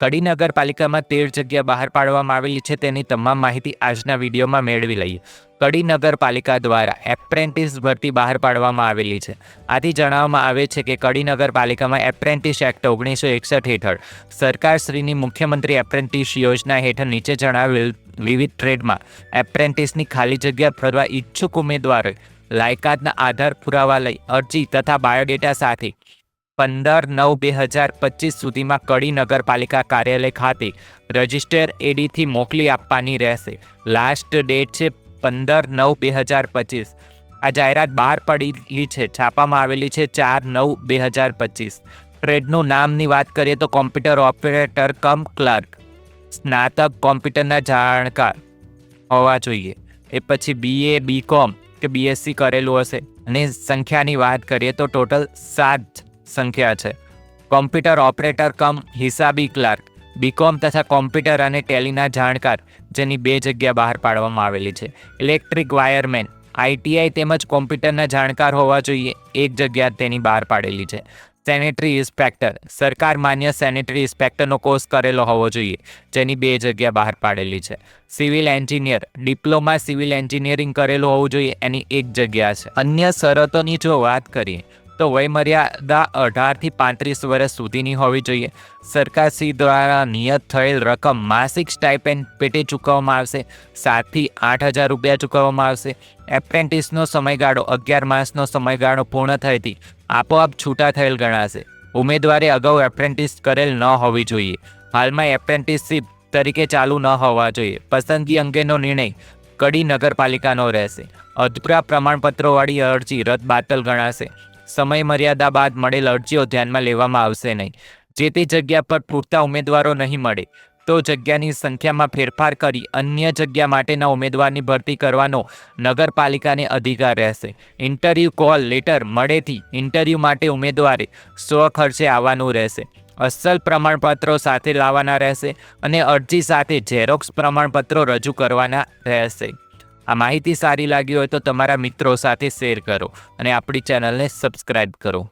કડી નગરપાલિકામાં તેર જગ્યા બહાર પાડવામાં આવેલી છે, તેની તમામ માહિતી આજના વિડીયોમાં મેળવી લઈએ. કડી નગરપાલિકા દ્વારા એપ્રેન્ટિસ ભરતી બહાર પાડવામાં આવેલી છે. આથી જણાવવામાં આવે છે કે કડી નગરપાલિકામાં એપ્રેન્ટિસ એક્ટ ઓગણીસો એકસઠ હેઠળ સરકારશ્રીની મુખ્યમંત્રી એપ્રેન્ટિસ યોજના હેઠળ નીચે જણાવેલ વિવિધ ટ્રેડમાં એપ્રેન્ટિસની ખાલી જગ્યા ભરવા ઈચ્છુક ઉમેદવારોએ લાયકાતના આધાર પુરાવા લઈ અરજી તથા બાયોડેટા સાથે પંદર નવ બે હજાર પચીસ સુધીમાં કડી નગરપાલિકા કાર્યાલય ખાતે રજિસ્ટર એડીથી મોકલી આપવાની રહેશે. લાસ્ટ ડેટ છે પંદર નવ બે હજાર પચીસ. આ જાહેરાત બહાર પડેલી છે, છાપામાં આવેલી છે ચાર નવ બે હજાર પચીસ. ટ્રેડનું નામની વાત કરીએ તો કોમ્પ્યુટર ઓપરેટર કમ ક્લર્ક, સ્નાતક કોમ્પ્યુટરના જાણકાર હોવા જોઈએ. એ પછી બીએ બીકોમ કે બીએસસી કરેલું હશે. અને સંખ્યાની વાત કરીએ તો ટોટલ સાત સંખ્યા છે. કોમ્પ્યુટર ઓપરેટર કમ, હિસાબી ક્લાર્ક, બીકોમ તથા કોમ્પ્યુટર અને ટેલીના જાણકાર, જેની બે જગ્યા બહાર પાડવામાં આવેલી છે. ઇલેક્ટ્રિક વાયરમેન આઈટીઆઈ તેમજ કોમ્પ્યુટરના જાણકાર હોવા જોઈએ, એક જગ્યા તેની બહાર પાડેલી છે. સેનેટરી ઇન્સ્પેક્ટર, સરકાર માન્ય સેનેટરી ઇન્સ્પેક્ટરનો કોર્સ કરેલો હોવો જોઈએ, જેની બે જગ્યા બહાર પાડેલી છે. Civil engineer, diploma civil engineering કરેલું હોવું જોઈએ, એની એક જગ્યા છે. અન્ય શરતોની જો વાત કરીએ તો વયમર્યાદા અઢારથી પાંત્રીસ વર્ષ સુધીની હોવી જોઈએ. સરકારશ્રી દ્વારા નિયત થયેલ રકમ માસિક સ્ટાઇપેન્ડ પેટે ચૂકવવામાં આવશે. સાતથી આઠ હજાર રૂપિયા ચૂકવવામાં આવશે. એપ્રેન્ટિસનો સમયગાળો અગિયાર માસનો સમયગાળો પૂર્ણ થયેથી આપોઆપ છૂટા થયેલ ગણાશે. ઉમેદવારે અગાઉ એપ્રેન્ટિસ કરેલ ન હોવી જોઈએ. હાલમાં એપ્રેન્ટિસશીપ તરીકે ચાલુ ન હોવા જોઈએ. પસંદગી અંગેનો નિર્ણય કડી નગરપાલિકાનો રહેશે. અધૂરા પ્રમાણપત્રોવાળી અરજી રદ બાતલ ગણાશે. સમય મર્યાદા બાદ મળેલ અરજીઓ ધ્યાનમાં લેવામાં આવશે નહીં. જે તે જગ્યા પર પૂરતા ઉમેદવારો નહીં મળે, તો જગ્યાની સંખ્યામાં ફેરફાર કરી અન્ય જગ્યા માટેના ઉમેદવારની ભરતી કરવાનો નગરપાલિકાને અધિકાર રહેશે. ઇન્ટરવ્યૂ કોલ, લેટર, મળેથી ઇન્ટરવ્યૂ માટે ઉમેદવારે સ્વખર્ચે આવવાનું રહેશે. અસલ પ્રમાણપત્રો સાથે લાવવાના રહેશે અને અરજી સાથે ઝેરોક્સ પ્રમાણપત્રો રજૂ કરવાના રહેશે. આ માહિતી સારી લાગી હોય તો તમારા મિત્રો સાથે શેર કરો અને આપણી ચેનલને સબસ્ક્રાઈબ કરો.